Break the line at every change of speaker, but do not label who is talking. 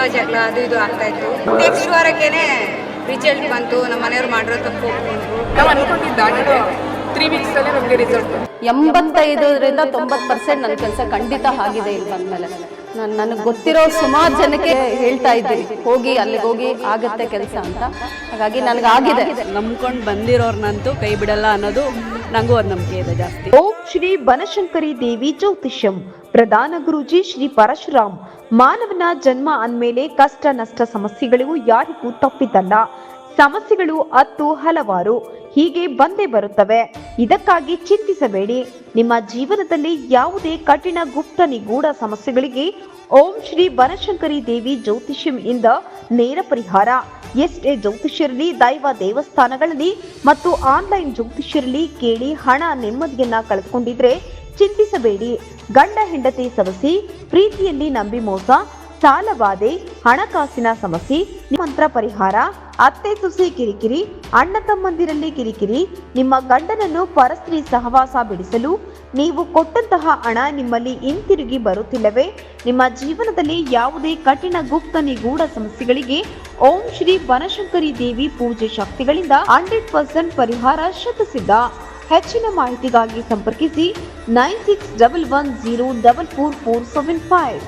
ತುಂಬಾ ಜಗಳ ಅದು ಇದು ಆಗ್ತಾ ಇತ್ತು. ನೆಕ್ಸ್ಟ್ ವಾರಕ್ಕೇನೆ ರಿಸಲ್ಟ್ ಬಂತು ನಮ್ಮ ಮನೆಯವ್ರು ಮಾಡಿರೋ ತಪ್ಪು
ನಾವು ಅನ್ಕೊಂಡಿದ್ದು ತ್ರೀ ವೀಕ್ಸಲ್ಲೇ ನಮಗೆ ರಿಸಲ್ಟ್
ಎಂಬತ್ತೈದರಿಂದ ತೊಂಬತ್ತು ಪರ್ಸೆಂಟ್ ನನ್ನ ಕೆಲಸ ಖಂಡಿತ ಆಗಿದೆ ಇಲ್ಲಿ ಬಂದಮೇಲೆ. ನಾನು ನನಗೆ ಗೊತ್ತಿರೋ ಸುಮಾರು ಜನಕ್ಕೆ ಹೇಳ್ತಾ ಇದ್ದೀನಿ ಹೋಗಿ ಅಲ್ಲಿಗೆ ಹೋಗಿ ಆಗತ್ತೆ ಕೆಲಸ ಅಂತ. ಹಾಗಾಗಿ ನನಗಾಗಿದೆ
ನಂಬ್ಕೊಂಡು ಬಂದಿರೋರ್ನಂತೂ ಕೈ ಬಿಡಲ್ಲ ಅನ್ನೋದು ನನಗೂ ಒಂದು ನಂಬಿಕೆ ಇದೆ ಜಾಸ್ತಿ.
ಓಂ ಶ್ರೀ ಬನಶಂಕರಿ ದೇವಿ ಜ್ಯೋತಿಷ್ಯಂ. ಪ್ರಧಾನ ಗುರೂಜಿ ಶ್ರೀ ಪರಶುರಾಮ್. ಮಾನವನ ಜನ್ಮ ಅಂದಮೇಲೆ ಕಷ್ಟ ನಷ್ಟ ಸಮಸ್ಯೆಗಳಿಗೂ ಯಾರಿಗೂ ತಪ್ಪಿದ್ದಲ್ಲ. ಸಮಸ್ಯೆಗಳು ಹತ್ತು ಹಲವಾರು. ಹೀಗೆ ಬಂದೇ ಬರುತ್ತವೆ. ಇದಕ್ಕಾಗಿ ಚಿಂತಿಸಬೇಡಿ. ನಿಮ್ಮ ಜೀವನದಲ್ಲಿ ಯಾವುದೇ ಕಠಿಣ ಗುಪ್ತ ನಿಗೂಢ ಸಮಸ್ಯೆಗಳಿಗೆ ಓಂ ಶ್ರೀ ಬನಶಂಕರಿ ದೇವಿ ಜ್ಯೋತಿಷ್ಯಂ ಇಂದ ನೇರ ಪರಿಹಾರ. ಎಷ್ಟೇ ಜ್ಯೋತಿಷ್ಯರಲ್ಲಿ ದೈವ ದೇವಸ್ಥಾನಗಳಲ್ಲಿ ಮತ್ತು ಆನ್ಲೈನ್ ಜ್ಯೋತಿಷ್ಯರಲ್ಲಿ ಕೇಳಿ ಹಣ ನೆಮ್ಮದಿಯನ್ನ ಕಳೆದುಕೊಂಡಿದ್ರೆ ಚಿಂತಿಸಬೇಡಿ. ಗಂಡ ಹೆಂಡತಿ ಸಮಸ್ಯೆ ಪ್ರೀತಿಯಲ್ಲಿ ನಂಬಿ ಮೋಸ ಸಾಲಬಾಧೆ ಹಣಕಾಸಿನ ಸಮಸ್ಯೆ ಮಂತ್ರ ಪರಿಹಾರ. ಅತ್ತೆ ಸುಸಿ ಕಿರಿಕಿರಿ, ಅಣ್ಣ ತಮ್ಮಂದಿರಲ್ಲಿ ಕಿರಿಕಿರಿ, ನಿಮ್ಮ ಗಂಡನನ್ನು ಪರಸ್ತ್ರೀ ಸಹವಾಸ ಬಿಡಿಸಲು ನೀವು ಕೊಟ್ಟಂತಹ ಹಣ ನಿಮ್ಮಲ್ಲಿ ಹಿಂತಿರುಗಿ ಬರುತ್ತಿಲ್ಲವೇ? ನಿಮ್ಮ ಜೀವನದಲ್ಲಿ ಯಾವುದೇ ಕಠಿಣ ಗುಪ್ತ ನಿಗೂಢ ಸಮಸ್ಯೆಗಳಿಗೆ ಓಂ ಶ್ರೀ ಬನಶಂಕರಿ ದೇವಿ ಪೂಜೆ ಶಕ್ತಿಗಳಿಂದ ಹಂಡ್ರೆಡ್ ಪರ್ಸೆಂಟ್ ಪರಿಹಾರ ಶತಸಿದ್ಧ. ಹೆಚ್ಚಿನ ಮಾಹಿತಿಗಾಗಿ ಸಂಪರ್ಕಿಸಿ nine six double one zero double four four seven five.